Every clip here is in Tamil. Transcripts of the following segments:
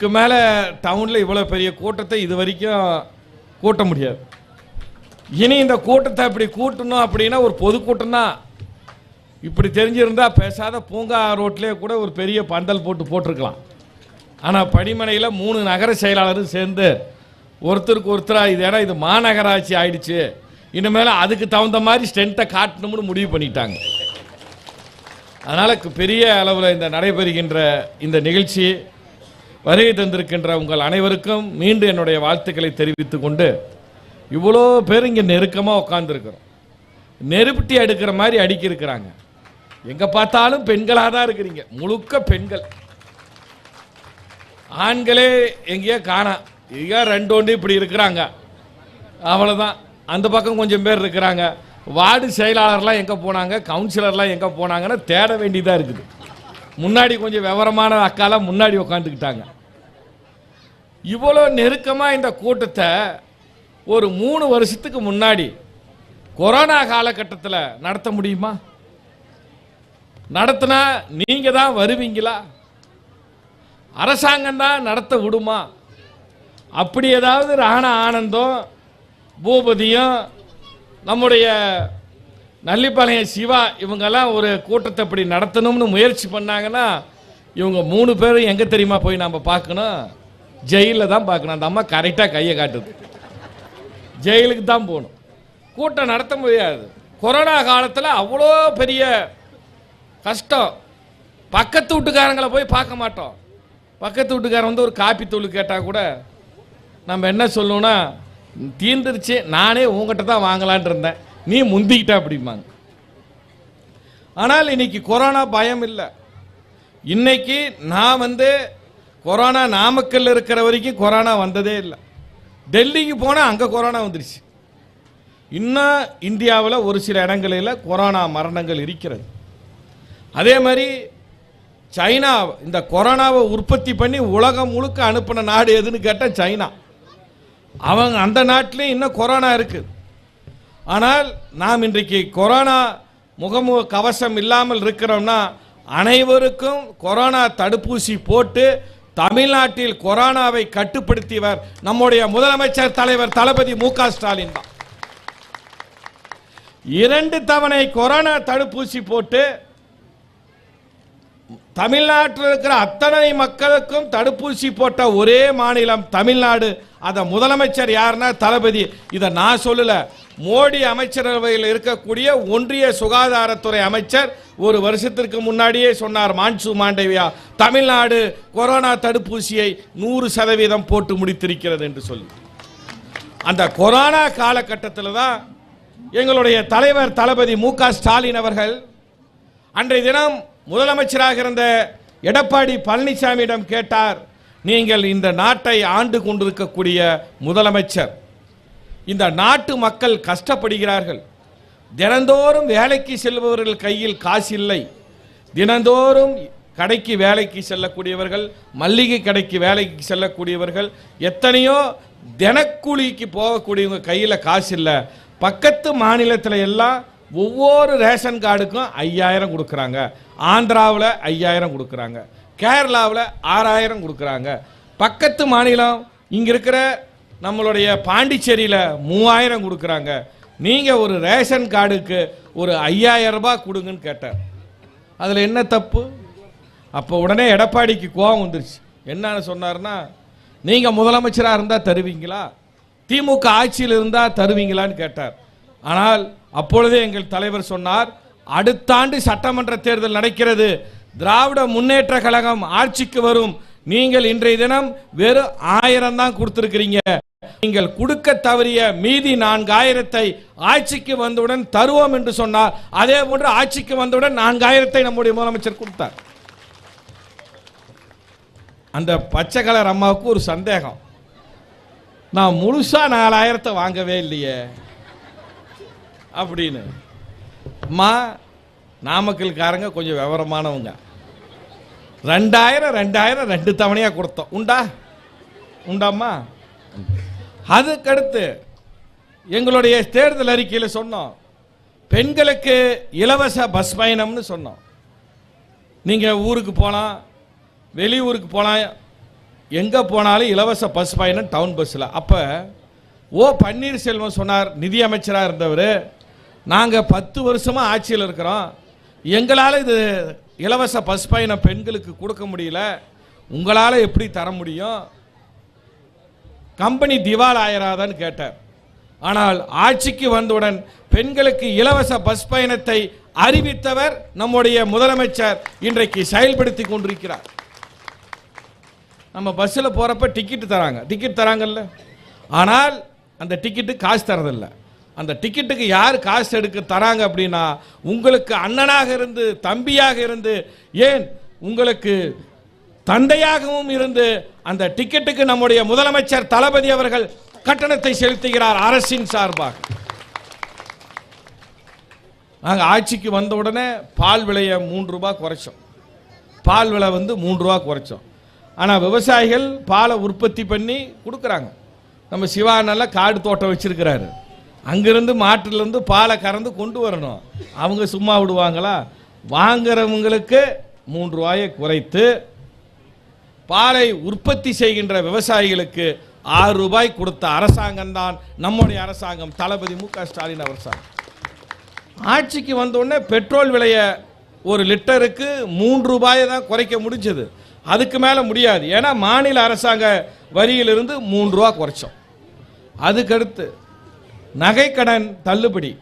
இதுக்கு மேலே டவுனில் இவ்வளோ பெரிய கூட்டத்தை இது வரைக்கும் கூட்ட முடியாது. இனி இந்த கூட்டத்தை இப்படி கூட்டணும் அப்படின்னா ஒரு பொதுக்கூட்டம் தான் இப்படி தெரிஞ்சிருந்தா பேசாத பூங்கா ரோட்லேயே கூட ஒரு பெரிய பந்தல் போட்டு போட்டிருக்கலாம். ஆனால் பணிமனையில் மூணு நகர செயலாளரும் சேர்ந்து ஒருத்தருக்கு ஒருத்தராக இது ஏன்னா இது மாநகராட்சி ஆயிடுச்சு. இனிமேல் அதுக்கு தகுந்த மாதிரி ஸ்ட்ரென்த்தை காட்டணும்னு முடிவு பண்ணிட்டாங்க. அதனால் பெரிய அளவில் இந்த நடைபெறுகின்ற இந்த நிகழ்ச்சி வருகை தந்திருக்கின்ற உங்கள் அனைவருக்கும் மீண்டும் என்னுடைய வாழ்த்துக்களை தெரிவித்து கொண்டு இவ்வளோ பேர் இங்கே நெருக்கமாக உட்காந்துருக்குறோம் நெருப்பட்டி அடுக்கிற மாதிரி அடுக்கி இருக்கிறாங்க. எங்கே பார்த்தாலும் பெண்களாக தான் இருக்கிறீங்க. முழுக்க பெண்கள். ஆண்களே எங்கேயோ காணாம் எங்கேயோ ரெண்டு ஒன்று இப்படி இருக்கிறாங்க. அவ்வளோதான் அந்த பக்கம் கொஞ்சம் பேர் இருக்கிறாங்க. வார்டு செயலாளர்லாம் எங்கே போனாங்க? கவுன்சிலர்லாம் எங்கே போனாங்கன்னு தேட வேண்டியதாக இருக்குது. முன்னாடி கொஞ்சம் விவரமான அக்காலாம் முன்னாடி உட்காந்துக்கிட்டாங்க இவ்வளோ நெருக்கமாக இந்த கூட்டத்தை ஒரு மூணு வருஷத்துக்கு முன்னாடி கொரோனா காலகட்டத்தில் நடத்த முடியுமா? நடத்தினா நீங்கள் தான் வருவீங்களா? அரசாங்கம் தான் நடத்த விடுமா? அப்படி ஏதாவது ராணா ஆனந்தம் பூபதியும் நம்முடைய நல்லிப்பாளையம் சிவா இவங்கெல்லாம் ஒரு கூட்டத்தை இப்படி நடத்தணும்னு முயற்சி பண்ணாங்கன்னா இவங்க மூணு பேரும் எங்கே தெரியுமா போய் நம்ம பார்க்கணும்? ஜெயிலில் தான் பார்க்கணும். அந்த அம்மா கரெக்டாக கையை காட்டுது. ஜெயிலுக்கு தான் போகணும். கூட்டம் நடத்த முடியாது. கொரோனா காலத்தில் அவ்வளோ பெரிய கஷ்டம். பக்கத்து வீட்டுக்காரங்களை போய் பார்க்க மாட்டோம். பக்கத்து வீட்டுக்காரன் வந்து ஒரு காப்பி தூள் கேட்டால் கூட நம்ம என்ன சொல்லணும்னா தீர்ந்துருச்சு. நானே உங்ககிட்ட தான் வாங்கலான் இருந்தேன். நீ முந்திக்கிட்ட அப்படிம்பாங்க. ஆனால் இன்னைக்கு கொரோனா பயம் இல்லை. இன்னைக்கு நான் வந்து கொரோனா நாமக்கல் இருக்கிற வரைக்கும் கொரோனா வந்ததே இல்லை. டெல்லிக்கு போனால் அங்கே கொரோனா வந்துருச்சு. இன்னும் இந்தியாவில் ஒரு சில இடங்களில் கொரோனா மரணங்கள் இருக்கிறது. அதே மாதிரி சைனா இந்த கொரோனாவை உற்பத்தி பண்ணி உலகம் முழுக்க அனுப்பின நாடு எதுன்னு கேட்டால் சைனா. அவங்க அந்த நாட்டிலையும் இன்னும் கொரோனா இருக்குது ஆனால் நாம் இன்றைக்கு கொரோனா முகமுக கவசம் இல்லாமல் இருக்கிறோம்னா அனைவருக்கும் கொரோனா தடுப்பூசி போட்டு தமிழ்நாட்டில் கொரோனாவை கட்டுப்படுத்தியவர் நம்முடைய முதலமைச்சர் தலைவர் தளபதி மு ஸ்டாலின் தான். இரண்டு தவணை கொரோனா தடுப்பூசி போட்டு தமிழ்நாட்டில் இருக்கிற அத்தனை மக்களுக்கும் தடுப்பூசி போட்ட ஒரே மாநிலம் தமிழ்நாடு. அதை முதலமைச்சர் யாருன்னா தளபதி. இதை நான் சொல்லலை. மோடி அமைச்சரவையில் இருக்கக்கூடிய ஒன்றிய சுகாதாரத்துறை அமைச்சர் ஒரு வருஷத்திற்கு முன்னாடியே சொன்னார் மான்சு மாண்டவியா தமிழ்நாடு கொரோனா தடுப்பூசியை நூறு சதவீதம் போட்டு முடித்திருக்கிறது என்று சொல்லி. அந்த கொரோனா காலகட்டத்தில் தான் எங்களுடைய தலைவர் தளபதி மு க ஸ்டாலின் அவர்கள் அன்றைய தினம் முதலமைச்சராக இருந்த எடப்பாடி பழனிசாமியிடம் கேட்டார் நீங்கள் இந்த நாட்டை ஆண்டு கொண்டிருக்கக்கூடிய முதலமைச்சர் இந்த நாட்டு மக்கள் கஷ்டப்படுகிறார்கள். தினந்தோறும் வேலைக்கு செல்பவர்கள் கையில் காசு இல்லை. தினந்தோறும் கடைக்கு வேலைக்கு செல்லக்கூடியவர்கள் மல்லிகை கடைக்கு வேலைக்கு செல்லக்கூடியவர்கள் எத்தனையோ தினக்கூலிக்கு போகக்கூடியவங்க கையில் காசு இல்லை. பக்கத்து மாநிலத்தில் எல்லாம் ஒவ்வொரு ரேஷன் கார்டுக்கும் ஐயாயிரம் கொடுக்குறாங்க. ஆந்திராவில் ஐயாயிரம் கொடுக்குறாங்க. கேரளாவில் ஆறாயிரம் கொடுக்குறாங்க. பக்கத்து மாநிலம் இங்கே இருக்கிற நம்மளுடைய பாண்டிச்சேரியில் மூவாயிரம் கொடுக்குறாங்க. நீங்கள் ஒரு ரேஷன் கார்டுக்கு ஒரு ஐயாயிரம் ரூபாய் கொடுங்கன்னு கேட்டார். அதில் என்ன தப்பு? அப்போ உடனே எடப்பாடிக்கு கோபம் வந்துருச்சு. என்னன்னு சொன்னார்னா நீங்கள் முதலமைச்சராக இருந்தால் தருவீங்களா? திமுக ஆட்சியில் இருந்தால் தருவீங்களான்னு கேட்டார். ஆனால் அப்பொழுதே எங்கள் தலைவர் சொன்னார் அடுத்த ஆண்டு சட்டமன்ற தேர்தல் நடக்கிறது. திராவிட முன்னேற்ற கழகம் ஆட்சிக்கு வரும். நீங்கள் இன்றைய தினம் வெறும் ஆயிரம் தான் கொடுத்துருக்கிறீங்க. நீங்கள் கொடுக்க தவறிய மீதி நான்காயிரத்தை ஆட்சிக்கு வந்தவுடன் தருவோம் என்று சொன்னார் அதே போன்று ஆட்சிக்கு வந்தவுடன் நான்காயிரத்தை நம்முடைய முதலமைச்சர் கொடுத்தார். அந்த பச்சை கலர் அம்மாவுக்கு ஒரு சந்தேகம். நான் முழுசா நாலாயிரத்தை வாங்கவே இல்லையே அப்படின்னு. அம்மா நாமக்கல்காரங்க கொஞ்சம் விவரமானவங்க. ரெண்டாயிரம் ரெண்டாயிரம் ரெண்டு தவணையாக கொடுத்தோம். உண்டா? உண்டாம்மா? அதுக்கடுத்து எங்களுடைய தேர்தல் அறிக்கையில் சொன்னோம். பெண்களுக்கு இலவச பஸ் பயணம்னு சொன்னோம். நீங்கள் ஊருக்கு போகலாம் வெளியூருக்கு போகலாம் எங்கே போனாலும் இலவச பஸ் பயணம் டவுன் பஸ்ஸில் அப்போ ஓ பன்னீர்செல்வம் சொன்னார் நிதி அமைச்சராக இருந்தவர் நாங்கள் பத்து வருஷமாக ஆட்சியில் இருக்கிறோம். எங்களால் இது இலவச பஸ் பயணம் பெண்களுக்கு கொடுக்க முடியல. உங்களால் எப்படி தர முடியும்? கம்பெனி திவால் ஆயிராதான்னு கேட்டார். ஆனால் ஆட்சிக்கு வந்தவுடன் பெண்களுக்கு இலவச பஸ் பயணத்தை அறிவித்தவர் நம்முடைய முதலமைச்சர். இன்றைக்கு செயல்படுத்தி கொண்டிருக்கிறார். நம்ம பஸ்ஸில் போகிறப்ப டிக்கெட் தராங்க. டிக்கெட் தராங்கல்ல? ஆனால் அந்த டிக்கெட்டு காசு தரதில்லை. அந்த டிக்கெட்டுக்கு யார் காசு எடுக்க தராங்க அப்படின்னா உங்களுக்கு அண்ணனாக இருந்து தம்பியாக இருந்து ஏன் உங்களுக்கு தந்தையாகவும் இருந்து அந்த டிக்கெட்டுக்கு நம்முடைய முதலமைச்சர் தளபதி அவர்கள் கட்டணத்தை செலுத்துகிறார் அரசின் சார்பாக. நாங்கள் ஆட்சிக்கு வந்த உடனே பால் விலையை மூன்று ரூபாய் குறைச்சோம். பால் விலை வந்து மூன்று ரூபா குறைச்சோம். ஆனால் விவசாயிகள் பாலை உற்பத்தி பண்ணி கொடுக்குறாங்க. நம்ம சிவா நல்லா காடு தோட்டம் வச்சிருக்கிறாரு. அங்கிருந்து மாட்டிலிருந்து பாலை கறந்து கொண்டு வரணும். அவங்க சும்மா விடுவாங்களா? வாங்குறவங்களுக்கு மூன்று ரூபாயை குறைத்து பாலை உற்பத்தி செய்கின்ற விவசாயிகளுக்கு ஆறு ரூபாய் கொடுத்த அரசாங்கம் தான் நம்முடைய அரசாங்கம். தளபதி மு க ஸ்டாலின் அரசாங்கம் ஆட்சிக்கு வந்தோடனே பெட்ரோல் விலையை ஒரு லிட்டருக்கு மூன்று ரூபாயை தான் குறைக்க முடிஞ்சது. அதுக்கு மேலே முடியாது. ஏன்னா மாநில அரசாங்க வரியிலிருந்து மூன்று ரூபா குறைச்சோம். அதுக்கடுத்து நகைக்கடன் தள்ளுபடி.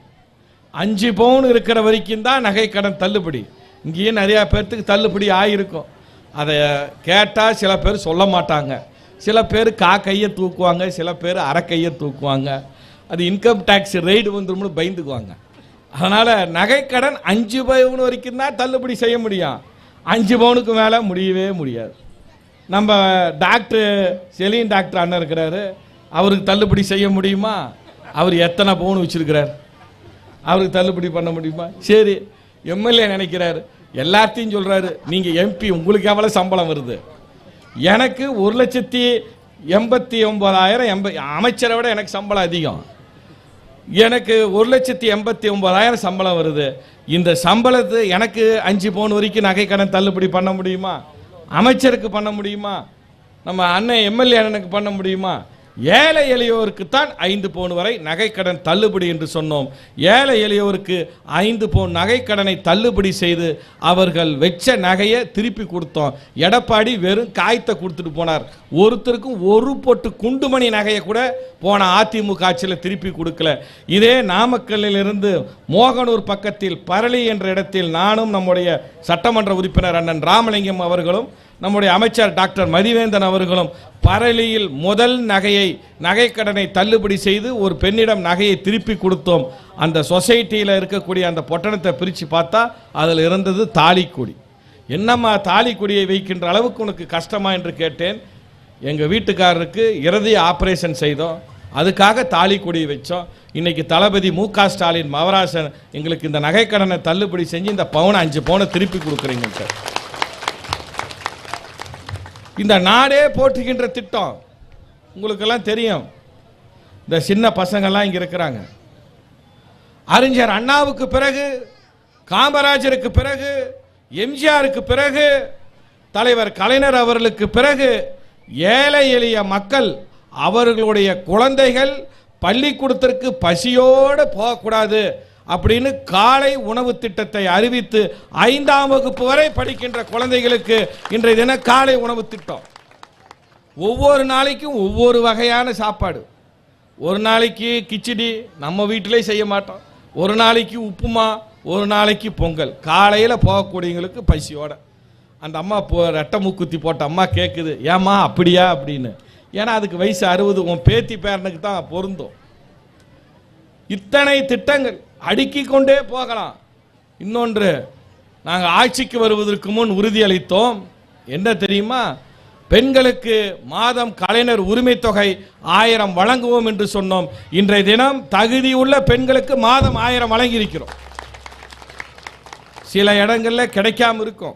அஞ்சு பவுன் இருக்கிற வரைக்கும் தான் நகைக்கடன் தள்ளுபடி. இங்கேயும் நிறையா பேர்த்துக்கு தள்ளுபடி ஆகிருக்கும் அதை கேட்டால் சில பேர் சொல்ல மாட்டாங்க. சில பேர் கா கையை தூக்குவாங்க சில பேர் அரை கையை தூக்குவாங்க. அது இன்கம் டேக்ஸ் ரெய்டு வந்துரும்னு பயந்துக்குவாங்க. அதனால் நகைக்கடன் அஞ்சு பவுன் வரைக்கும் தான் தள்ளுபடி செய்ய முடியும். அஞ்சு பவுனுக்கு மேலே முடியவே முடியாது. நம்ம டாக்டர் செலீன் டாக்டர் அண்ணன் இருக்கிறாரு. அவருக்கு தள்ளுபடி செய்ய முடியுமா? அவர் எத்தனை பவுன் வச்சுருக்கிறார்? அவருக்கு தள்ளுபடி பண்ண முடியுமா? சரி எம்எல்ஏ நினைக்கிறாரு. எல்லாத்தையும் சொல்கிறாரு நீங்கள் எம்பி உங்களுக்கு எவ்வளோ சம்பளம் வருது? எனக்கு ஒரு லட்சத்தி எண்பத்தி ஒன்பதாயிரம் எண்ப அமைச்சரை விட எனக்கு சம்பளம் அதிகம். எனக்கு ஒரு லட்சத்தி எண்பத்தி ஒன்பதாயிரம் சம்பளம் வருது. இந்த சம்பளத்து எனக்கு அஞ்சு பவுன் வரைக்கும் நகை கடன் தள்ளுபடி பண்ண முடியுமா? அமைச்சருக்கு பண்ண முடியுமா? நம்ம அண்ணன் எம்எல்ஏ அண்ணனுக்கு பண்ண முடியுமா? ஏழை எளியோருக்கு தான் ஐந்து பவுன் வரை நகைக்கடன் தள்ளுபடி என்று சொன்னோம். ஏழை எளியோருக்கு ஐந்து பவுன் நகைக்கடனை தள்ளுபடி செய்து அவர்கள் வெச்ச நகையை திருப்பி கொடுத்தோம். எடப்பாடி வெறும் காய்த்த கொடுத்துட்டு போனார். ஒருத்தருக்கும் ஒரு பொட்டு குண்டுமணி நகையை கூட போன அதிமுக ஆட்சியில் திருப்பி கொடுக்கல. இதே நாமக்கல்லில் இருந்து மோகனூர் பக்கத்தில் பரளி என்ற இடத்தில் நானும் நம்முடைய சட்டமன்ற உறுப்பினர் அண்ணன் ராமலிங்கம் அவர்களும் நம்முடைய அமைச்சர் டாக்டர் மதிவேந்தன் அவர்களும் பரளியில் முதல் நகையை நகைக்கடனை தள்ளுபடி செய்து ஒரு பெண்ணிடம் நகையை திருப்பி கொடுத்தோம். அந்த சொசைட்டியில் இருக்கக்கூடிய அந்த பொட்டணத்தை பிரித்து பார்த்தா அதில் இருந்தது தாலிக்கொடி. என்னம்மா தாலிக்கொடியை வைக்கின்ற அளவுக்கு உனக்கு கஷ்டமா என்று கேட்டேன். எங்கள் வீட்டுக்காரருக்கு இறுதி ஆப்ரேஷன் செய்தோம். அதுக்காக தாலிக்கொடியை வச்சோம். இன்னைக்கு தளபதி மு க ஸ்டாலின் மவராசன் எங்களுக்கு இந்த நகைக்கடனை தள்ளுபடி செஞ்சு இந்த பவுனை அஞ்சு பவுனை திருப்பி கொடுக்குறீங்க சார் இந்த நாடே போற்றுகின்ற திட்டம். உங்களுக்கெல்லாம் தெரியும். இந்த சின்ன பசங்கள்லாம் இங்கே இருக்கிறாங்க. அறிஞர் அண்ணாவுக்கு பிறகு காமராஜருக்கு பிறகு எம்ஜிஆருக்கு பிறகு தலைவர் கலைஞர் அவர்களுக்கு பிறகு ஏழை எளிய மக்கள் அவர்களுடைய குழந்தைகள் பள்ளிக்கூடத்திற்கு பசியோடு போகக்கூடாது. அப்படின்னு காலை உணவு திட்டத்தை அறிவித்து ஐந்தாம் வகுப்பு வரை படிக்கின்ற குழந்தைகளுக்கு இன்றைய தினம் காலை உணவு திட்டம். ஒவ்வொரு நாளைக்கும் ஒவ்வொரு வகையான சாப்பாடு. ஒரு நாளைக்கு கிச்சடி நம்ம வீட்டிலே செய்ய மாட்டோம். ஒரு நாளைக்கு உப்புமா ஒரு நாளைக்கு பொங்கல். காலையில் போகக்கூடியவங்களுக்கு பசியோட. அந்த அம்மா போ ரெட்டை மூக்குத்தி போட்ட அம்மா கேட்குது ஏம்மா அப்படியா? அப்படின்னு. ஏன்னா அதுக்கு வயசு அறுபது உன் பேத்தி பேரனுக்கு தான் பொருந்தும். இத்தனை திட்டங்கள். அடுக்கிக் கொண்டே போகலாம். இன்னொன்று நாங்கள் ஆட்சிக்கு வருவதற்கு முன் உறுதியளித்தோம். என்ன தெரியுமா? பெண்களுக்கு மாதம் கலைஞர் உரிமை தொகை ஆயிரம் வழங்குவோம் என்று சொன்னோம். இன்றைய தினம் தகுதியுள்ள பெண்களுக்கு மாதம் ஆயிரம் வழங்கியிருக்கிறோம். சில இடங்களில் கிடைக்காம இருக்கும்.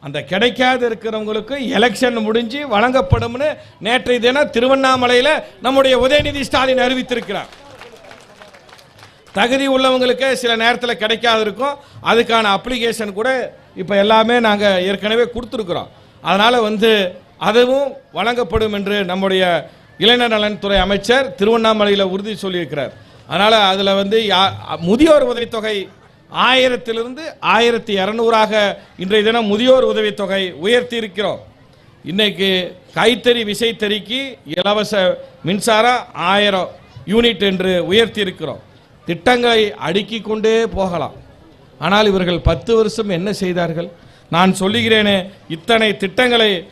அந்த கிடைக்காது இருக்கிறவங்களுக்கு எலெக்ஷன் முடிஞ்சு வழங்கப்படும்னு நேற்றைய தினம் திருவண்ணாமலையில் நம்முடைய உதயநிதி ஸ்டாலின் அறிவித்திருக்கிறார். தகுதி உள்ளவங்களுக்கு சில நேரத்தில் கிடைக்காது இருக்கும் அதுக்கான அப்ளிகேஷன் கூட இப்போ எல்லாமே நாங்கள் ஏற்கனவே கொடுத்துருக்குறோம். அதனால் வந்து அதுவும் வழங்கப்படும் என்று நம்முடைய இளைஞர் நலன்துறை அமைச்சர் திருவண்ணாமலையில் உறுதி சொல்லியிருக்கிறார். அதனால் அதில் வந்து யா- முதியோர் உதவித்தொகை ஆயிரத்திலிருந்து ஆயிரத்தி இரநூறாக இன்றைய தினம் முதியோர் உதவித்தொகை உயர்த்தி இருக்கிறோம் இன்னைக்கு கைத்தறி விசைத்தறிக்கு இலவச மின்சாரம் ஆயிரம் யூனிட் என்று உயர்த்தி இருக்கிறோம் திட்டங்களை அடுக்கிக் கொண்டே போகலாம். ஆனால் இவர்கள் பத்து வருஷம் என்ன செய்தார்கள்? நான் சொல்லுகிறேனே இத்தனை திட்டங்களை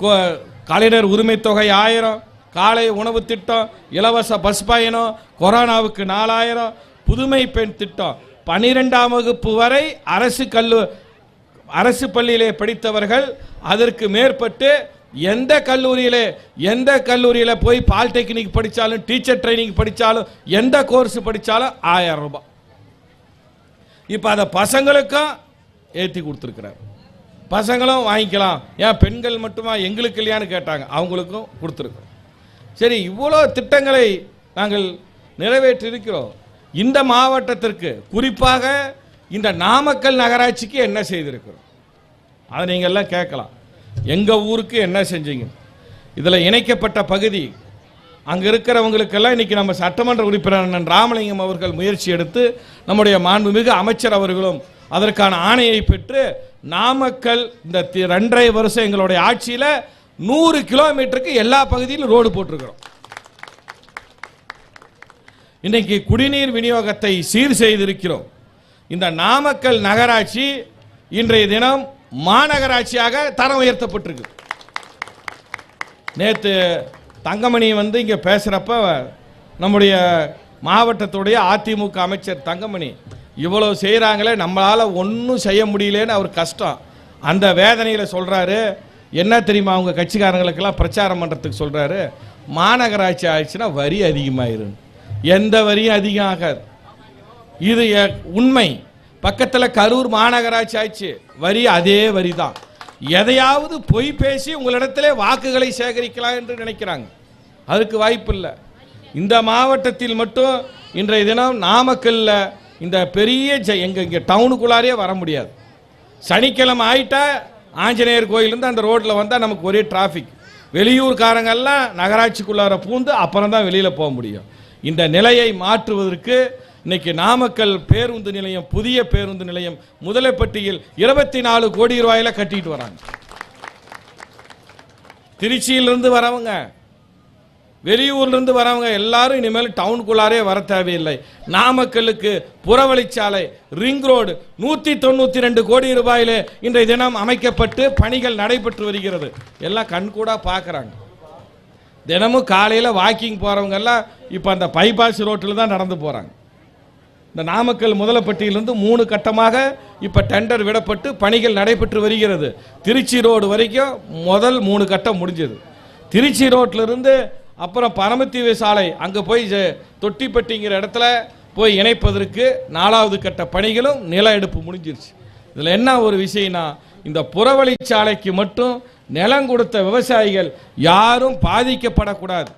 கொ- கலைஞர் உரிமை தொகை ஆயிரம் காலை உணவு திட்டம் இலவச பஸ் பயணம் கொரோனாவுக்கு நாலாயிரம் புதுமை பெண் திட்டம். பனிரெண்டாம் வகுப்பு வரை அரசு கல்லு அரசு பள்ளியிலே படித்தவர்கள் அதற்கு மேற்பட்டு எந்த கல்லூரியில் எந்த கல்லூரியில் போய் பாலிடெக்னிக் படித்தாலும் டீச்சர் ட்ரைனிங் படித்தாலும் எந்த கோர்ஸ் படித்தாலும் ஆயிரம் ரூபாய். இப்போ அதை பசங்களுக்கும் ஏற்றி கொடுத்துருக்குறாரு. பசங்களும் வாங்கிக்கலாம். ஏன் பெண்கள் மட்டுமா? எங்களுக்கு இல்லையான்னு கேட்டாங்க. அவங்களுக்கும் கொடுத்துருக்குறோம். சரி இவ்வளோ திட்டங்களை நாங்கள் நிறைவேற்றியிருக்கிறோம். இந்த மாவட்டத்திற்கு குறிப்பாக இந்த நாமக்கல் நகராட்சிக்கு என்ன செய்திருக்கிறோம்? அதை நீங்கள்லாம் கேட்கலாம். எங்கள் ஊருக்கு என்ன செஞ்சீங்க? இதில் இணைக்கப்பட்ட பகுதி அங்கே இருக்கிறவங்களுக்கெல்லாம் இன்றைக்கி நம்ம சட்டமன்ற உறுப்பினர் ராமலிங்கம் அவர்கள் முயற்சி எடுத்து நம்முடைய மாண்புமிகு அமைச்சர் அவர்களும் அதற்கான ஆணையை பெற்று நாமக்கல் இந்த தி- ரெண்டரை வருஷம் எங்களுடைய ஆட்சியில் நூறு கிலோமீட்டருக்கு எல்லா பகுதியிலும் ரோடு போட்டிருக்கிறோம். இன்றைக்கி குடிநீர் விநியோகத்தை சீர் செய்திருக்கிறோம். இந்த நாமக்கல் நகராட்சி இன்றைய தினம் மாநகராட்சியாக தரம் உயர்த்தப்பட்டிருக்கு. நேற்று தங்கமணி வந்து இங்கே பேசுகிறப்ப நம்முடைய மாவட்டத்துடைய அதிமுக அமைச்சர் தங்கமணி இவ்வளோ செய்கிறாங்களே நம்மளால் ஒன்றும் செய்ய முடியலன்னு அவர் கஷ்டம். அந்த வேதனையில் சொல்கிறாரு என்ன தெரியுமா அவங்க கட்சிக்காரங்களுக்கெல்லாம் பிரச்சாரம் பண்ணுறதுக்கு சொல்கிறாரு மாநகராட்சி ஆயிடுச்சுன்னா வரி அதிகமாயிரும். எந்த வரியும் அதிகம் ஆகாது. இது உண்மை. பக்கத்தில் கரூர் மாநகராட்சி ஆச்சு வரி அதே வரி தான் எதையாவது பொய் பேசி உங்களிடத்திலே வாக்குகளை சேகரிக்கலாம் என்று நினைக்கிறாங்க. அதுக்கு வாய்ப்பு இல்லை. இந்த மாவட்டத்தில் மட்டும் இன்றைய தினம் நாமக்கல்ல இந்த பெரிய ஜ- எங்க இங்கே டவுனுக்குள்ளாரே வர முடியாது. சனிக்கிழமை ஆயிட்டா ஆஞ்சநேயர் கோயிலேருந்து அந்த ரோட்டில் வந்தால் நமக்கு ஒரே டிராஃபிக் வெளியூர்காரங்கெல்லாம் நகராட்சிக்குள்ளார பூந்து அப்புறம் தான் வெளியில் போக முடியும். இந்த நிலையை மாற்றுவதற்கு இன்னைக்கு நாமக்கல் பேருந்து நிலையம் புதிய பேருந்து நிலையம் முதலைப்பட்டியில் இருபத்தி நாலு கோடி ரூபாயில கட்டிட்டு வராங்க. திருச்சியிலிருந்து வரவங்க வெளியூர்லேருந்து வரவங்க எல்லாரும் இனிமேல் டவுனுக்குள்ளாரே வர தேவையில்லை. நாமக்கலுக்கு புறவழிச்சாலை ரிங் ரோடு நூற்றி தொண்ணூற்றி ரெண்டு கோடி ரூபாயிலே இன்றைய தினம் அமைக்கப்பட்டு பணிகள் நடைபெற்று வருகிறது. எல்லாம் கண்கூடாக பார்க்குறாங்க தினமும் காலையில் வாக்கிங் போகிறவங்கெல்லாம் எல்லாம் இப்போ அந்த பைபாஸ் ரோட்டில் தான் நடந்து போகிறாங்க இந்த நாமக்கல் முதலப்பட்டியிலிருந்து மூணு கட்டமாக இப்போ டெண்டர் விடப்பட்டு பணிகள் நடைபெற்று வருகிறது. திருச்சி ரோடு வரைக்கும் முதல் மூணு கட்டம் முடிஞ்சது. திருச்சி ரோட்டிலிருந்து இருந்து அப்புறம் பரமத்தீவு சாலை அங்கே போய் தொட்டிப்பட்டிங்கிற இடத்துல போய் இணைப்பதற்கு நாலாவது கட்ட பணிகளும் நில எடுப்பு முடிஞ்சிருச்சு. இதில் என்ன ஒரு விஷயம்னா இந்த புறவழிச்சாலைக்கு மட்டும் நிலம் கொடுத்த விவசாயிகள் யாரும் பாதிக்கப்படக்கூடாது.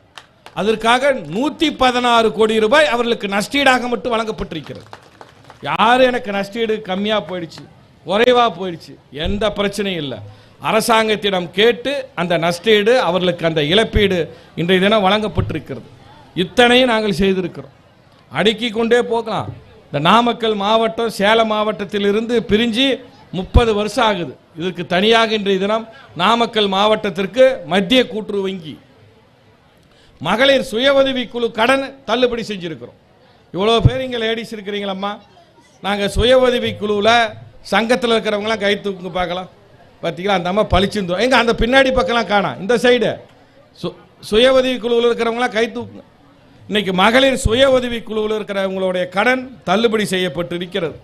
அதற்காக நூற்றி பதினாறு கோடி ரூபாய் அவர்களுக்கு நஷ்டீடாக மட்டும் வழங்கப்பட்டிருக்கிறது. யாரும் எனக்கு நஷ்டீடு கம்மியாக போயிடுச்சு குறைவா போயிடுச்சு? எந்த பிரச்சனையும் இல்லை. அரசாங்கத்திடம் கேட்டு அந்த நஷ்டீடு அவர்களுக்கு அந்த இழப்பீடு இன்றைய தினம் வழங்கப்பட்டிருக்கிறது. இத்தனையும் நாங்கள் செய்திருக்கிறோம். அடுக்கி கொண்டே போகலாம். இந்த நாமக்கல் மாவட்டம் சேலம் மாவட்டத்திலிருந்து பிரிஞ்சு முப்பது வருஷம் ஆகுது. இதற்கு தனியாக இன்றைய தினம் நாமக்கல் மாவட்டத்திற்கு மத்திய கூட்டுறவு வங்கி மகளிர் சுய உதவி குழு கடன் தள்ளுபடி செஞ்சுருக்கிறோம். இவ்வளோ பேர் இங்கே லேடிஸ் இருக்கிறீங்களம்மா. நாங்கள் சுய உதவி குழுவில் சங்கத்தில் இருக்கிறவங்களாம் கை தூக்குங்க பார்க்கலாம். பார்த்தீங்களா அந்த அம்மா பளிச்சிருந்தோம் எங்கே அந்த பின்னாடி பக்கம்லாம் காணோம் இந்த சைடு சு சுய உதவி குழுவில் இருக்கிறவங்களாம் கை தூக்குங்க. இன்னைக்கு மகளிர் சுய உதவி குழுவில் இருக்கிறவங்களுடைய கடன் தள்ளுபடி செய்யப்பட்டு இருக்கிறது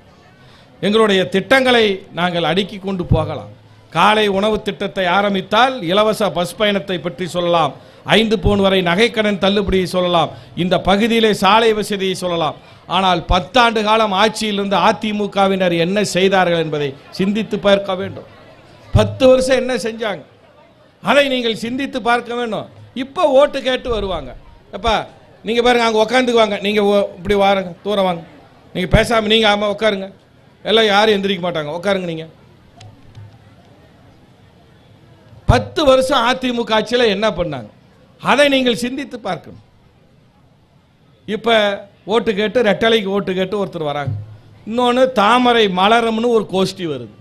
எங்களுடைய திட்டங்களை நாங்கள் அடுக்கி கொண்டு போகலாம். காலை உணவு திட்டத்தை ஆரம்பித்தால் இலவச பஸ் பயணத்தை பற்றி சொல்லலாம். ஐந்து பவுன் வரை நகைக்கடன் தள்ளுபடியை சொல்லலாம். இந்த பகுதியிலே சாலை வசதியை சொல்லலாம். ஆனால் பத்தாண்டு காலம் ஆட்சியில் இருந்த அதிமுகவினர் என்ன செய்தார்கள் என்பதை சிந்தித்து பார்க்க வேண்டும். பத்து வருஷம் என்ன செஞ்சாங்க? அதை நீங்கள் சிந்தித்து பார்க்க வேண்டும். இப்போ ஓட்டு கேட்டு வருவாங்க. அப்பா நீங்கள் பாருங்கள் அங்கே உட்காந்துக்குவாங்க நீங்கள் இப்படி வாருங்க தூரம் வாங்க. நீங்கள் பேசாமல் நீங்கள் ஆமாம் உட்காருங்க எல்லாம் யாரும் எந்திரிக்க மாட்டாங்க. உட்காருங்க நீங்கள் பத்து வருஷம் அதிமுக ஆட்சியில் என்ன பண்ணாங்க? அதை நீங்கள் சிந்தித்து பார்க்கணும். இப்போ ஓட்டு கேட்டு ரெட்டலைக்கு ஓட்டு கேட்டு ஒருத்தர் வராங்க. இன்னொன்று தாமரை மலரம்னு ஒரு கோஷ்டி வருது.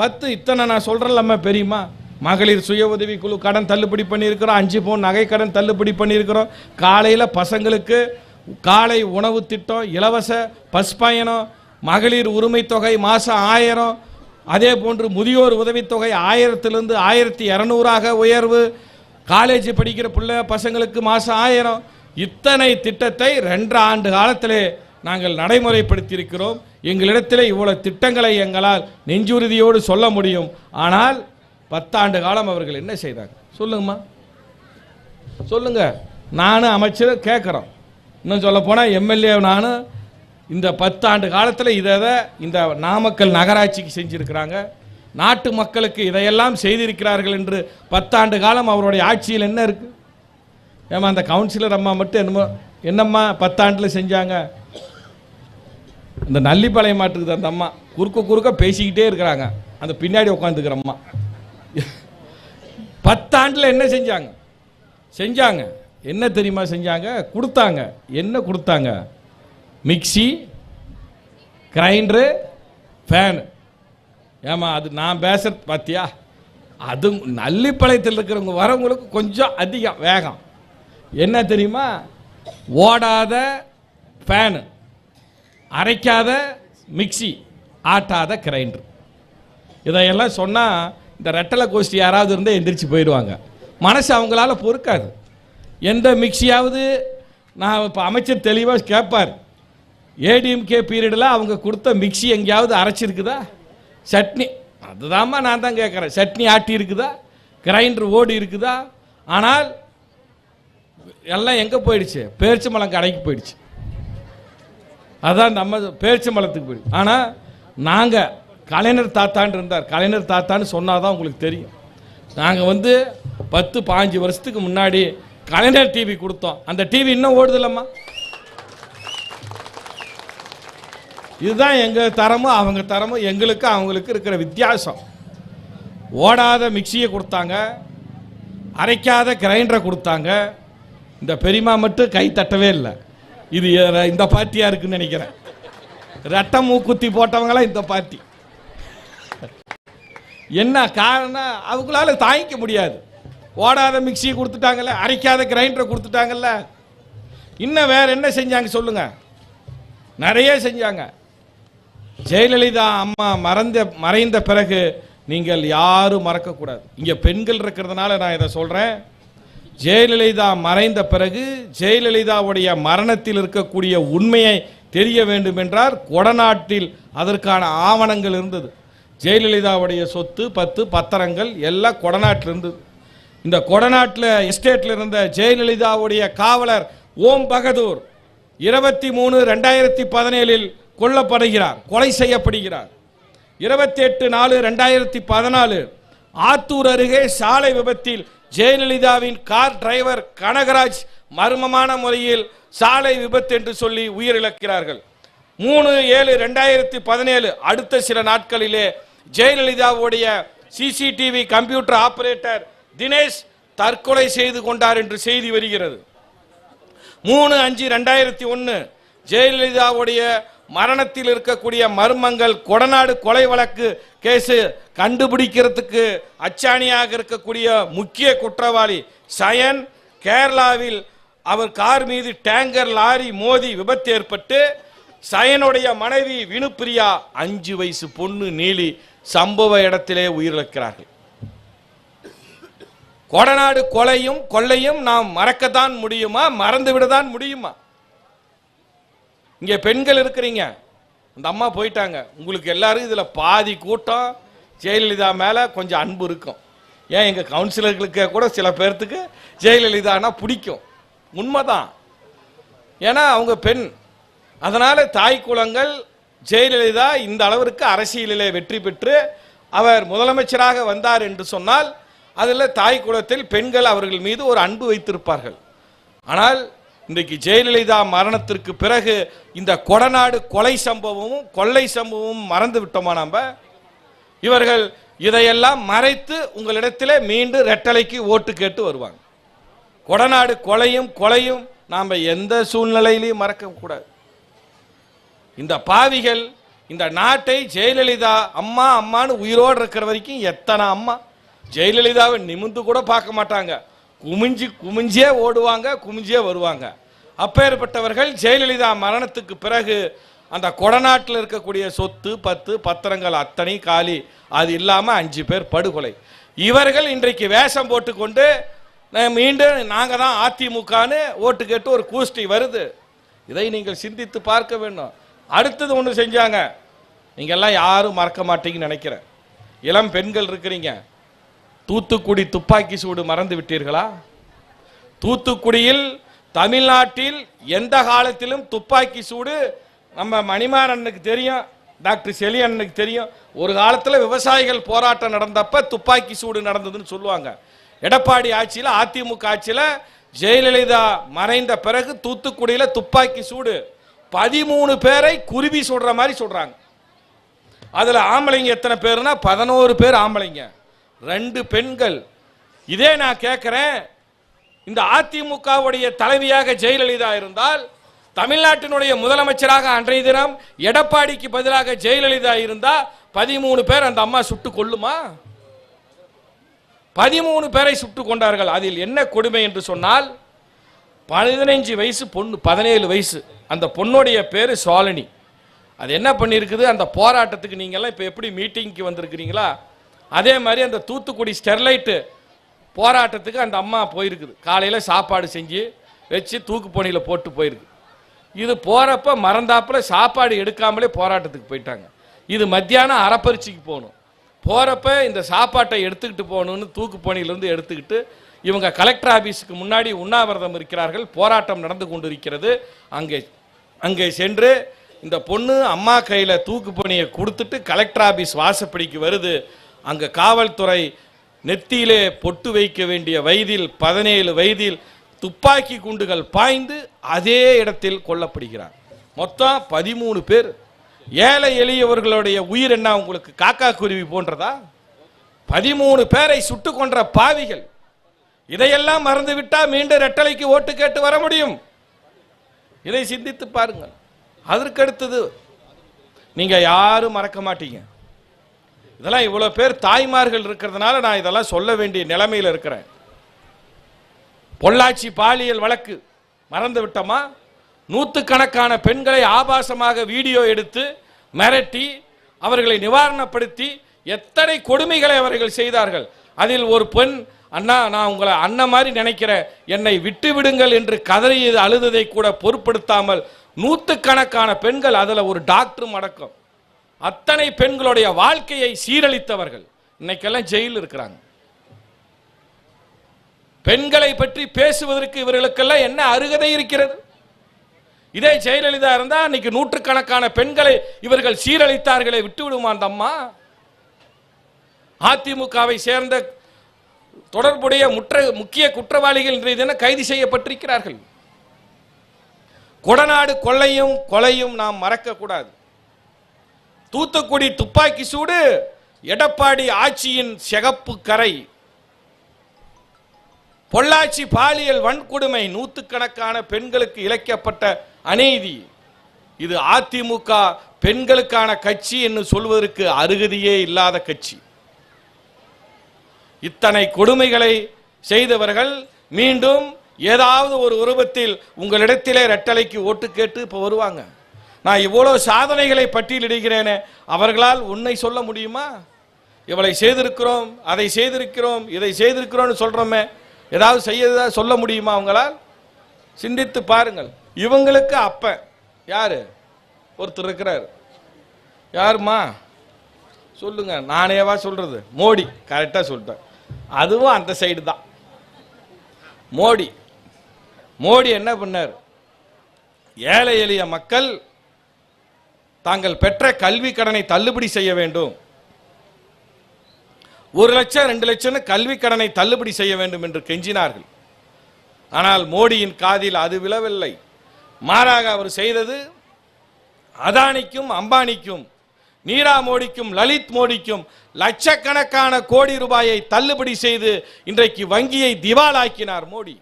பத்து இத்தனை நான் சொல்கிறேன்லம்மா பெரியம்மா. மகளிர் சுய உதவி குழு கடன் தள்ளுபடி பண்ணியிருக்கிறோம். அஞ்சு பவுன் நகை கடன் தள்ளுபடி பண்ணியிருக்கிறோம். காலையில் பசங்களுக்கு காலை உணவு திட்டம் இலவச பஸ் பயணம் மகளிர் உரிமை தொகை மாதம் ஆயிரம். அதே போன்று முதியோர் உதவித்தொகை ஆயிரத்திலிருந்து ஆயிரத்தி இரநூறாக உயர்வு. காலேஜ் படிக்கிற பிள்ளை பசங்களுக்கு மாதம் ஆயிரம். இத்தனை திட்டத்தை ரெண்டு ஆண்டு காலத்திலே நாங்கள் நடைமுறைப்படுத்தியிருக்கிறோம். எங்களிடத்தில் இவ்வளவு திட்டங்களை எங்களால் நெஞ்சுறுதியோடு சொல்ல முடியும். ஆனால் பத்தாண்டு காலம் அவர்கள் என்ன செய்தாங்க? சொல்லுங்கம்மா. சொல்லுங்க. நானும் அமைச்சர் கேட்குறோம். இன்னும் சொல்ல போனால் எம்எல்ஏ நானும் இந்த பத்தாண்டு காலத்தில் இதை இந்த நாமக்கல் நகராட்சிக்கு செஞ்சுருக்கிறாங்க. நாட்டு மக்களுக்கு இதையெல்லாம் செய்திருக்கிறார்கள் என்று பத்தாண்டு காலம் அவருடைய ஆட்சியில் என்ன இருக்கு? ஏமா அந்த கவுன்சிலர் அம்மா மட்டும் என்னமோ என்னம்மா பத்தாண்டில் செஞ்சாங்க? இந்த நல்லிப்பாளையம் மாட்டுக்குது அந்த அம்மா குறுக்க குறுக்க பேசிக்கிட்டே இருக்கிறாங்க. அந்த பின்னாடி உட்காந்துக்கிற அம்மா. பத்தாண்டில் என்ன செஞ்சாங்க? செஞ்சாங்க. என்ன தெரியுமா செஞ்சாங்க? கொடுத்தாங்க. என்ன கொடுத்தாங்க? Mixie grinder fan. ஏமா அது நான் பேசுறது பார்த்தியா அது நல்லிப்பாளையத்தில் இருக்கிறவங்க வரவங்களுக்கு கொஞ்சம் அதிகம் வேகம். என்ன தெரியுமா? ஓடாத ஃபேனு அரைக்காத மிக்ஸி ஆட்டாத கிரைண்டர். இதையெல்லாம் சொன்னால் இந்த ரெட்டலை கோஷ்டி யாராவது இருந்தால் எந்திரிச்சு போயிடுவாங்க. மனசு அவங்களால பொறுக்காது. எந்த மிக்ஸியாவது நான் இப்போ அமைச்சர் தெளிவாக கேட்பார் ஏடிஎம்கே பீரியடில் அவங்க கொடுத்த மிக்ஸி எங்கேயாவது அரைச்சிருக்குதா? சட்னி அதுதாம்மா நான் தான் கேட்குறேன். சட்னி ஆட்டி இருக்குதா? கிரைண்டர் ஓடி இருக்குதா? ஆனால் எல்லாம் எங்கே போயிடுச்சு? பேரிச்சம்பழம் கடைக்கு போயிடுச்சு. அதான் நம்ம பேரிச்சம்பழத்துக்கு போயிடுச்சு. ஆனால் நாங்கள் கலைஞர் தாத்தான்னு இருந்தார். கலைஞர் தாத்தான்னு சொன்னால் தான் உங்களுக்கு தெரியும். நாங்கள் வந்து பத்து பாஞ்சு வருஷத்துக்கு முன்னாடி கலைஞர் டிவி கொடுத்தோம். அந்த டிவி இன்னும் ஓடுதில்லம்மா இதுதான் எங்கள் தரமும் அவங்க தரமும் எங்களுக்கு அவங்களுக்கு இருக்கிற வித்தியாசம். ஓடாத மிக்சியை கொடுத்தாங்க அரைக்காத கிரைண்டரை கொடுத்தாங்க இந்த பெரியமா மட்டும் கை தட்டவே இல்லை. இது இந்த பார்ட்டியாக இருக்குன்னு நினைக்கிறேன். ரெட்டை மூக்குத்தி போட்டவங்களாம் இந்த பார்ட்டி. என்ன காரணம் அவங்களால தாங்கிக்க முடியாது. ஓடாத மிக்சியை கொடுத்துட்டாங்கல்ல அரைக்காத கிரைண்டரை கொடுத்துட்டாங்கல்ல. இன்னும் வேற என்ன செஞ்சாங்க சொல்லுங்க. நிறைய செஞ்சாங்க. ஜெயலலிதா அம்மா மறந்த மறைந்த பிறகு நீங்கள் யாரும் மறக்கக்கூடாது. இங்கே பெண்கள் இருக்கிறதுனால நான் இதை சொல்கிறேன் ஜெயலலிதா மறைந்த பிறகு ஜெயலலிதாவுடைய மரணத்தில் இருக்கக்கூடிய உண்மையை தெரிய வேண்டும் என்றார் கொடநாட்டில் அதற்கான ஆவணங்கள் இருந்தது. ஜெயலலிதாவுடைய சொத்து பத்து பத்திரங்கள் எல்லாம் கொடநாட்டில் இருந்தது. இந்த கொடநாட்டில் எஸ்டேட்டில் இருந்த ஜெயலலிதாவுடைய காவலர் ஓம் பகதூர் இருபத்தி மூணு ரெண்டாயிரத்தி பதினேழில் கொல்லப்படுகிறார் கொலை செய்யப்படுகிறார். இருபத்தி எட்டு நாலு ரெண்டாயிரத்தி பதினாலு ஆத்தூர் அருகே சாலை விபத்தில் ஜெயலலிதாவின் கார் டிரைவர் கனகராஜ் மர்மமான முறையில் சாலை விபத்து என்று சொல்லி உயிரிழக்கிறார்கள். மூணு ஏழு ரெண்டாயிரத்தி பதினேழு அடுத்த சில நாட்களிலே ஜெயலலிதாவுடைய சிசிடிவி கம்ப்யூட்டர் ஆபரேட்டர் தினேஷ் தற்கொலை செய்து கொண்டார் என்று செய்தி வருகிறது. மூணு அஞ்சு ரெண்டாயிரத்தி ஒன்று ஜெயலலிதாவுடைய மரணத்தில் இருக்கக்கூடிய மர்மங்கள் கொடநாடு கொலை வழக்கு கேஸு கண்டுபிடிக்கிறதுக்கு அச்சாணியாக இருக்கக்கூடிய முக்கிய குற்றவாளி சயன் கேரளாவில் அவர் கார் மீது டேங்கர் லாரி மோதி விபத்து ஏற்பட்டு சயனுடைய மனைவி வினுப்பிரியா அஞ்சு வயசு பொண்ணு நீலி சம்பவ இடத்திலே உயிரிழக்கிறார்கள். கொடநாடு கொலையும் கொள்ளையும் நாம் மறக்கத்தான் முடியுமா? மறந்துவிடத்தான் முடியுமா? இங்கே பெண்கள் இருக்கிறீங்க. அந்த அம்மா போயிட்டாங்க. உங்களுக்கு எல்லாரும் இதில் பாதி கூட்டம் ஜெயலலிதா மேலே கொஞ்சம் அன்பு இருக்கும். ஏன் எங்கள் கவுன்சிலர்களுக்கு கூட சில பேர்த்துக்கு ஜெயலலிதானா பிடிக்கும். உண்மைதான். ஏன்னா அவங்க பெண். அதனால் தாய் குலங்கள் ஜெயலலிதா இந்த அளவிற்கு அரசியலிலே வெற்றி பெற்று அவர் முதலமைச்சராக வந்தார் என்று சொன்னால் அதில் தாய் குலத்தில் பெண்கள் அவர்கள் மீது ஒரு அன்பு வைத்திருப்பார்கள். ஆனால் இன்றைக்கு ஜெயலலிதா மரணத்திற்கு பிறகு இந்த கொடநாடு கொலை சம்பவமும் கொள்ளை சம்பவமும் மறந்து விட்டோமா நம்ம இவர்கள் இதையெல்லாம் மறைத்து உங்களிடத்திலே மீண்டும் ரெட்டலைக்கு ஓட்டு கேட்டு வருவாங்க. கொடநாடு கொலையும் கொலையும் நாம் எந்த சூழ்நிலையிலையும் மறக்க கூடாது. இந்த பாவிகள் இந்த நாட்டை ஜெயலலிதா அம்மா அம்மான்னு உயிரோடு இருக்கிற வரைக்கும் எத்தனை அம்மா? ஜெயலலிதாவை நிமிந்து கூட பார்க்க மாட்டாங்க. குமிஞ்சு குமிஞ்சே ஓடுவாங்க குமிஞ்சே வருவாங்க. அப்பேற்பட்டவர்கள் ஜெயலலிதா மரணத்துக்கு பிறகு அந்த கொடநாட்டில் இருக்கக்கூடிய சொத்து பத்து பத்திரங்கள் அத்தனை காலி அது இல்லாமல் அஞ்சு பேர் படுகொலை. இவர்கள் இன்றைக்கு வேஷம் போட்டுக்கொண்டு மீண்டும் நாங்கள் தான் அதிமுகன்னு ஓட்டு கேட்டு ஒரு கூஸ்டி வருது. இதை நீங்கள் சிந்தித்து பார்க்க வேண்டும். அடுத்தது ஒன்று செஞ்சாங்க. நீங்கள்லாம் யாரும் மறக்க மாட்டீங்கன்னு நினைக்கிறேன். இளம் பெண்கள் இருக்கிறீங்க. தூத்துக்குடி துப்பாக்கி சூடு மறந்து விட்டீர்களா? தூத்துக்குடியில் தமிழ்நாட்டில் எந்த காலத்திலும் துப்பாக்கி சூடு நம்ம மணிமாறனுக்கு தெரியும் டாக்டர் செலியனுக்கு தெரியும். ஒரு காலத்தில் விவசாயிகள் போராட்டம் நடந்தப்ப துப்பாக்கி சூடு நடந்ததுன்னு சொல்லுவாங்க. எடப்பாடி ஆட்சியில் அதிமுக ஆட்சியில் ஜெயலலிதா மறைந்த பிறகு தூத்துக்குடியில் துப்பாக்கி சூடு பதிமூணு பேரை குருவி சுடுற மாதிரி சொல்கிறாங்க அதில் ஆம்பளைங்க எத்தனை பேர்னா பதினோரு பேர் ஆம்பளைங்க. ரெண்டு பெண்கள். இதே நான் கேட்கிறேன் இந்த அதிமுகவுடைய தலைவியாக ஜெயலலிதா இருந்தால் தமிழ்நாட்டினுடைய முதலமைச்சராக அன்றைய தினம் எடப்பாடிக்கு பதிலாக ஜெயலலிதா இருந்தா பதிமூணு பேர் அந்த அம்மா சுட்டு கொள்ளுமா பதிமூணு பேரை சுட்டு கொண்டார்கள். அதில் என்ன கொடுமை என்று சொன்னால் பதினஞ்சு வயசு பொண்ணு பதினேழு வயசு. அந்த பொண்ணுடைய பேர் சாலினி அது என்ன பண்ணியிருக்குது? அந்த போராட்டத்துக்கு நீங்கள்லாம் இப்போ எப்படி மீட்டிங்க்கு வந்திருக்கிறீங்களா? அதே மாதிரி அந்த தூத்துக்குடி ஸ்டெர்லைட்டு போராட்டத்துக்கு அந்த அம்மா போயிருக்குது. காலையில் சாப்பாடு செஞ்சு வச்சு தூக்கு பணியில் போட்டு போயிருக்கு. இது போகிறப்ப மறந்தாப்புல சாப்பாடு எடுக்காமலே போராட்டத்துக்கு போயிட்டாங்க. இது மத்தியானம் அறப்பரிச்சிக்கு போகணும். போகிறப்ப இந்த சாப்பாட்டை எடுத்துக்கிட்டு போகணும்னு தூக்கு பணியிலேருந்து எடுத்துக்கிட்டு இவங்க கலெக்டர் ஆஃபீஸுக்கு முன்னாடி உண்ணாவிரதம் இருக்கிறார்கள். போராட்டம் நடந்து கொண்டிருக்கிறது. அங்கே அங்கே சென்று இந்த பொண்ணு அம்மா கையில் தூக்கு பணியை கொடுத்துட்டு கலெக்டர் ஆஃபீஸ் வாசப்படிக்கு வருது. அங்கே காவல்துறை நெத்தியிலே பொட்டு வைக்க வேண்டிய வயதில் பதினேழு வயதில் துப்பாக்கி குண்டுகள் பாய்ந்து அதே இடத்தில் கொல்லப்படுகிறார். மொத்தம் பதிமூணு பேர். ஏழை எளியவர்களுடைய உயிர் என்ன உங்களுக்கு காக்கா குருவி போன்றதா? பதிமூணு பேரை சுட்டு கொன்ற பாவிகள். இதையெல்லாம் மறந்துவிட்டா மீண்டும் ரெட்டலைக்கு ஓட்டு கேட்டு வர முடியும். இதை சிந்தித்து பாருங்கள். அதற்கடுத்தது நீங்க யாரும் மறக்க மாட்டீங்க. இதெல்லாம் இவ்வளவு பேர் தாய்மார்கள் இருக்கிறதுனால நான் இதெல்லாம் சொல்ல வேண்டிய நிலைமையில் இருக்கிறேன். பொள்ளாச்சி பாலியல் வழக்கு மறந்து விட்டோமா? நூற்றுக்கணக்கான பெண்களை ஆபாசமாக வீடியோ எடுத்து மிரட்டி அவர்களை நிவாரணப்படுத்தி எத்தனை கொடுமைகளை அவர்கள் செய்தார்கள். அதில் ஒரு பெண் அண்ணா நான் உங்களை அண்ணன் மாதிரி நினைக்கிறேன். என்னை விட்டு விடுங்கள் என்று கதறியது அழுததை கூட பொருட்படுத்தாமல் நூற்றுக்கணக்கான பெண்கள் அதில் ஒரு டாக்டரும் அடக்கம். அத்தனை பெண்களுடைய வாழ்க்கையை சீரழித்தவர்கள். இன்னைக்கெல்லாம் ஜெயில் இருக்கிறாங்க. பெண்களை பற்றி பேசுவதற்கு இவர்களுக்கெல்லாம் என்ன அருகதை இருக்கிறது? இதே ஜெயலலிதா இருந்தா இன்னைக்கு நூற்றுக்கணக்கான பெண்களை இவர்கள் சீரழித்தார்களே விட்டு விடுமான் அம்மா? அதிமுகவை சேர்ந்த தொடர்புடைய முற்ற முக்கிய குற்றவாளிகள் இன்றைய தினம் கைது செய்யப்பட்டிருக்கிறார்கள். கொடநாடு கொள்ளையும் கொலையும் நாம் மறக்க கூடாது தூத்துக்குடி துப்பாக்கி சூடு எடப்பாடி ஆட்சியின் சிகப்பு கரை. பொள்ளாச்சி பாலியல் வன்கொடுமை நூற்றுக்கணக்கான பெண்களுக்கு இழைக்கப்பட்ட அநீதி. இது அதிமுக பெண்களுக்கான கட்சி என்று சொல்வதற்கு அருகதியே இல்லாத கட்சி. இத்தனை கொடுமைகளை செய்தவர்கள் மீண்டும் ஏதாவது ஒரு உருவத்தில் உங்களிடத்திலே ரெட்டலைக்கு ஓட்டு கேட்டு இப்போ வருவாங்க. நான் இவ்வளவு சாதனைகளை பட்டியலிடுகிறேனே அவர்களால் உன்னை சொல்ல முடியுமா? இவளை செய்திருக்கிறோம் அதை செய்திருக்கிறோம் இதை செய்திருக்கிறோம்னு சொல்றோமே ஏதாவது செய்ய சொல்ல முடியுமா அவங்களால்? சிந்தித்து பாருங்கள். இவங்களுக்கு அப்ப யார்? ஒருத்தர் இருக்கிறார். யாருமா சொல்லுங்க நானேவா சொல்றது? மோடி கரெக்டாக சொல்லிட்டேன். அதுவும் அந்த சைடு தான். மோடி. மோடி என்ன பண்ணார்? ஏழை எளிய மக்கள் தாங்கள் பெற்ற கல்வி கடனை தள்ளுபடி செய்ய வேண்டும். ஒரு லட்சம் ரெண்டு லட்சம் கல்வி கடனை தள்ளுபடி செய்ய வேண்டும் என்று கெஞ்சினார்கள். ஆனால் மோடியின் காதில் அது விழவில்லை. மாறாக அவர் செய்தது அதானிக்கும் அம்பானிக்கும் நீரா மோடிக்கும் லலித் மோடிக்கும் லட்சக்கணக்கான கோடி ரூபாயை தள்ளுபடி செய்து இன்றைக்கு வங்கியை திவாலாக்கினார் மோடி.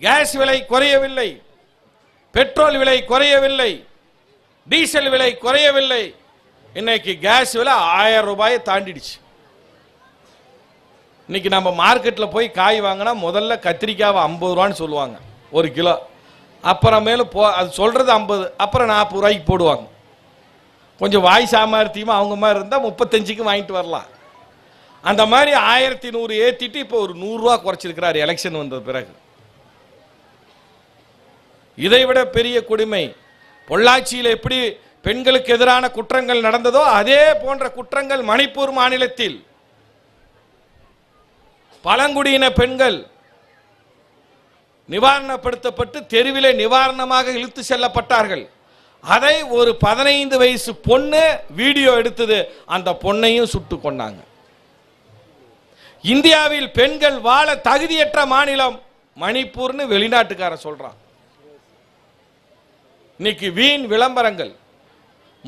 கேஸ் விலை குறையவில்லை. பெட்ரோல் விலை குறையவில்லை. டீசல் விலை குறையவில்லை. இன்னைக்கு கேஸ் விலை ஆயிரம் ரூபாயை தாண்டிடுச்சு. இன்னைக்கு நம்ம மார்க்கெட்டில் போய் காய் வாங்கினா முதல்ல கத்திரிக்காவை ஐம்பது ரூபான்னு சொல்லுவாங்க. ஒரு கிலோ. அப்புறமேலு போ அது சொல்கிறது ஐம்பது அப்புறம் நாற்பது ரூபாய்க்கு போடுவாங்க. கொஞ்சம் வாய் சாமர்த்தியமாக அவங்க மாதிரி இருந்தால் முப்பத்தஞ்சுக்கு வாங்கிட்டு வரலாம். அந்த மாதிரி ஆயிரத்தி நூறு ஏற்றிட்டு இப்போ ஒரு நூறுரூவா குறைச்சிருக்கிறார் எலெக்ஷன் வந்த பிறகு. இதைவிட பெரிய கொடுமை பொள்ளாச்சியில் எப்படி பெண்களுக்கு எதிரான குற்றங்கள் நடந்ததோ அதே போன்ற குற்றங்கள் மணிப்பூர் மாநிலத்தில். பழங்குடியின பெண்கள் நிவாரணப்படுத்தப்பட்டு தெருவிலே நிவாரணமாக இழுத்து செல்லப்பட்டார்கள். அதை ஒரு பதினைந்து வயசு பொண்ணு வீடியோ எடுத்தது. அந்த பொண்ணையும் சுட்டு கொண்டாங்க இந்தியாவில் பெண்கள் வாழ தகுதியற்ற மாநிலம் மணிப்பூர்னு வெளிநாட்டுக்காரன் சொல்றான். இன்னைக்கு வீண் விளம்பரங்கள்.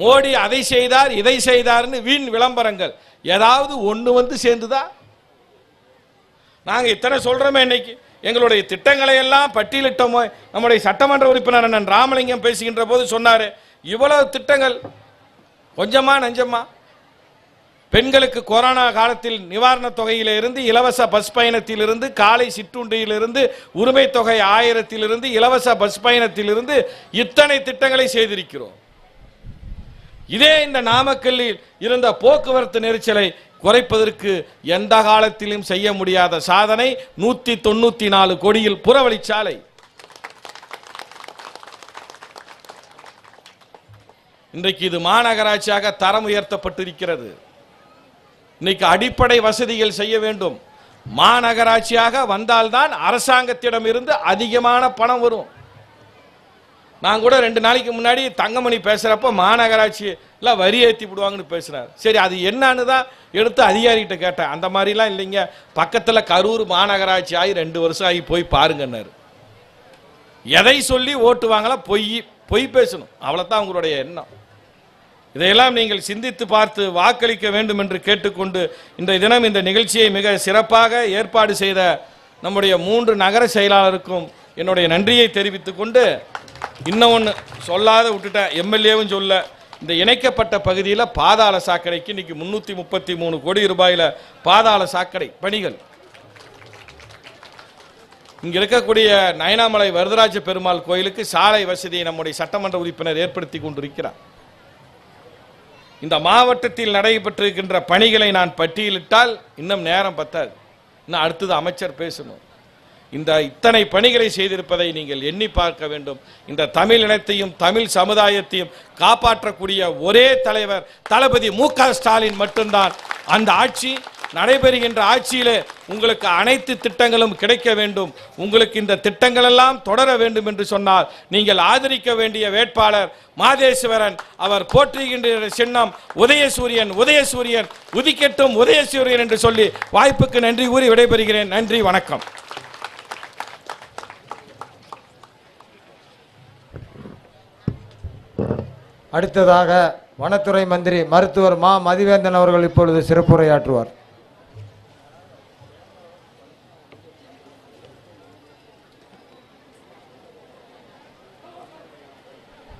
மோடி அதை செய்தார் இதை செய்தார்னு வீண் விளம்பரங்கள். ஏதாவது ஒண்ணு வந்து சேர்ந்துதா? நாங்க இத்தனை சொல்றோமே இன்னைக்கு. எங்களுடைய திட்டங்களை எல்லாம் பட்டியலிட்டோமோ நம்முடைய சட்டமன்ற உறுப்பினர் அண்ணன் ராமலிங்கம் பேசுகின்ற போது சொன்னாரு இவ்வளவு திட்டங்கள் கொஞ்சமா நஞ்சமா? பெண்களுக்கு கொரோனா காலத்தில் நிவாரணத் தொகையிலிருந்து இலவச பஸ் பயணத்திலிருந்து காலை சிற்றுண்டியிலிருந்து உரிமை தொகை ஆயிரத்திலிருந்து இலவச பஸ் பயணத்திலிருந்து இத்தனை திட்டங்களை செய்திருக்கிறோம். இதே இந்த நாமக்கல்லில் இருந்த போக்குவரத்து நெரிச்சலை குறைப்பதற்கு எந்த காலத்திலும் செய்ய முடியாத சாதனை நூத்தி தொண்ணூத்தி நாலு கோடியில் புறவழிச்சாலை. இன்றைக்கு இது மாநகராட்சியாக தரம் உயர்த்தப்பட்டிருக்கிறது. இன்னைக்கு அடிப்படை வசதிகள் செய்ய வேண்டும். மாநகராட்சியாக வந்தால்தான் அரசாங்கத்திடம் இருந்து அதிகமான பணம் வரும். நான் கூட ரெண்டு நாளைக்கு முன்னாடி தங்கமணி பேசுறப்ப மாநகராட்சியில் வரி ஏற்றி விடுவாங்கன்னு பேசுறாரு. சரி அது என்னன்னு தான் எடுத்து அதிகாரிகிட்ட கேட்டேன். அந்த மாதிரிலாம் இல்லைங்க. பக்கத்தில் கரூர் மாநகராட்சி ஆகி ரெண்டு வருஷம் ஆகி போய் பாருங்கன்னாரு. எதை சொல்லி ஓட்டு வாங்கலாம் பொய் பொய் பேசணும். அவ்வளோதான் உங்களுடைய எண்ணம். இதையெல்லாம் நீங்கள் சிந்தித்து பார்த்து வாக்களிக்க வேண்டும் என்று கேட்டுக்கொண்டு இன்றைய தினம் இந்த நிகழ்ச்சியை மிக சிறப்பாக ஏற்பாடு செய்த நம்முடைய மூன்று நகர செயலாளருக்கும் என்னுடைய நன்றியை தெரிவித்துக் கொண்டு இன்னும் ஒன்று சொல்லாத விட்டுட்டேன் எம்எல்ஏவும் சொல்ல இந்த இணைக்கப்பட்ட பகுதியில் பாதாள சாக்கடைக்கு இன்னைக்கு முன்னூற்றி முப்பத்தி மூணு கோடி ரூபாயில் பாதாள சாக்கடை பணிகள். இங்கே இருக்கக்கூடிய நயனாமலை வரதராஜ பெருமாள் கோயிலுக்கு சாலை வசதியை நம்முடைய சட்டமன்ற உறுப்பினர் ஏற்படுத்தி கொண்டிருக்கிறார். இந்த மாவட்டத்தில் நடைபெற்றிருக்கின்ற பணிகளை நான் பட்டியலிட்டால் இன்னும் நேரம் பத்தாது. இன்னும் அடுத்தது அமைச்சர் பேசணும். இந்த இத்தனை பணிகளை செய்திருப்பதை நீங்கள் எண்ணி பார்க்க வேண்டும். இந்த தமிழ் இனத்தையும் தமிழ் சமுதாயத்தையும் காப்பாற்றக்கூடிய ஒரே தலைவர் தளபதி மு க ஸ்டாலின் மட்டும்தான். அந்த ஆட்சி நடைபெறுகின்ற ஆட்சியிலே உங்களுக்கு அனைத்து திட்டங்களும் கிடைக்க வேண்டும். உங்களுக்கு இந்த திட்டங்கள் எல்லாம் தொடர வேண்டும் என்று சொன்னால் நீங்கள் ஆதரிக்க வேண்டிய வேட்பாளர் மாதேஸ்வரன். அவர் போற்றுகின்ற சின்னம் உதயசூரியன் உதயசூரியன் உதிக்கட்டும் உதயசூரியன் என்று சொல்லி வாய்ப்புக்கு நன்றி கூறி விடைபெறுகிறேன். நன்றி வணக்கம். அடுத்ததாக வனத்துறை மந்திரி மருத்துவர் மா மதிவேந்தன் அவர்கள் இப்பொழுது சிறப்புரையாற்றுவார்.